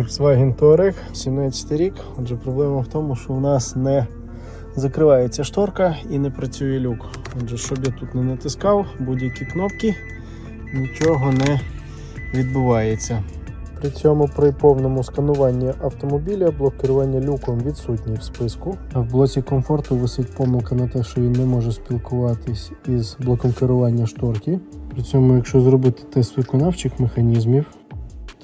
Volkswagen Touareg, 17 рік. Отже, проблема в тому, що у нас не закривається шторка і не працює люк. Отже, щоб я тут не натискав, будь-які кнопки, нічого не відбувається. При цьому при повному скануванні автомобіля блок керування люком відсутній в списку. В блоці комфорту висить помилка на те, що він не може спілкуватись із блоком керування шторки. При цьому, якщо зробити тест виконавчих механізмів,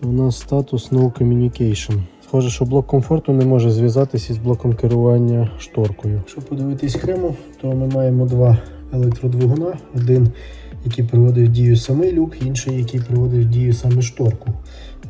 то у нас статус No Communication. Схоже, що блок комфорту не може зв'язатися із блоком керування шторкою. Якщо подивитись Криму, то ми маємо два електродвигуна. Один, який приводить в дію самий люк, інший, який приводить в дію саме шторку.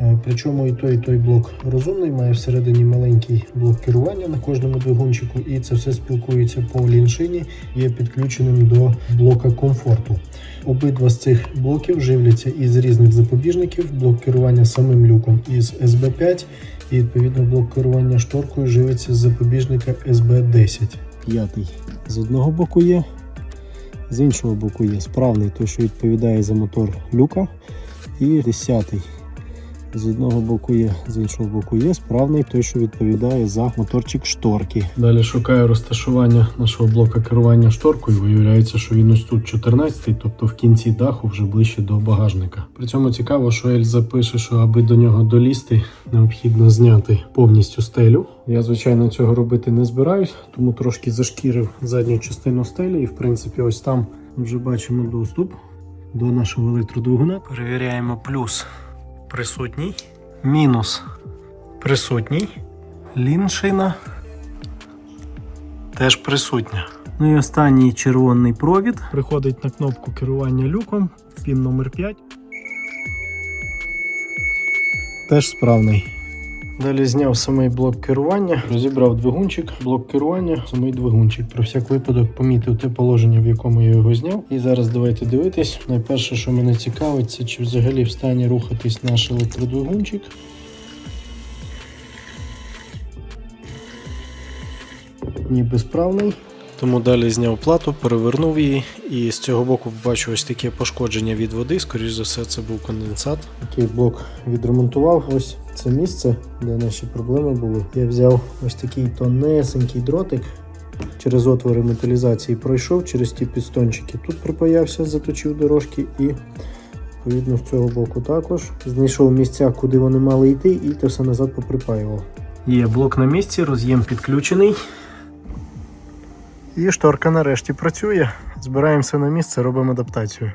Е, Причому і той, і той блок розумний, має всередині маленький блок керування на кожному двигунчику, і це все спілкується по ліншині, є підключеним до блока комфорту. Обидва з цих блоків живляться із різних запобіжників. Блок керування самим люком із SB5, і відповідно блок керування шторкою живиться з запобіжника SB10. П'ятий з одного боку є, з іншого боку є справний той, що відповідає за мотор люка, і десятий. З одного боку є, з іншого боку є справний той, що відповідає за моторчик шторки. Далі шукаю розташування нашого блока керування шторкою. Виявляється, що він ось тут 14, тобто в кінці даху вже ближче до багажника. При цьому цікаво, що Ельза пише, що аби до нього долізти, необхідно зняти повністю стелю. Я, звичайно, цього робити не збираюсь, тому трошки зашкірив задню частину стелі, і в принципі, ось там вже бачимо доступ до нашого електродвигуна. Перевіряємо плюс присутній, мінус присутній, ліншина теж присутня. Ну і останній червоний провід приходить на кнопку керування люком, пін номер 5. Теж справний. Далі зняв самий блок керування, розібрав двигунчик, блок керування, самий двигунчик. Про всяк випадок помітив те положення, в якому я його зняв. І зараз давайте дивитись. Найперше, що мене цікавить, це чи взагалі в стані рухатись наш електродвигунчик. Ніби справний. Тому далі зняв плату, перевернув її, і з цього боку бачу ось таке пошкодження від води. Скоріше за все, це був конденсат. Такий блок відремонтував. Ось це місце, де наші проблеми були. Я взяв ось такий тонесенький дротик. Через отвори металізації пройшов через ті підстончики. Тут припаявся, заточив дорожки і відповідно з цього боку також. Знайшов місця, куди вони мали йти, і те все назад поприпаював. Є блок на місці, роз'єм підключений. І шторка нарешті працює. Збираємося на місце, робимо адаптацію.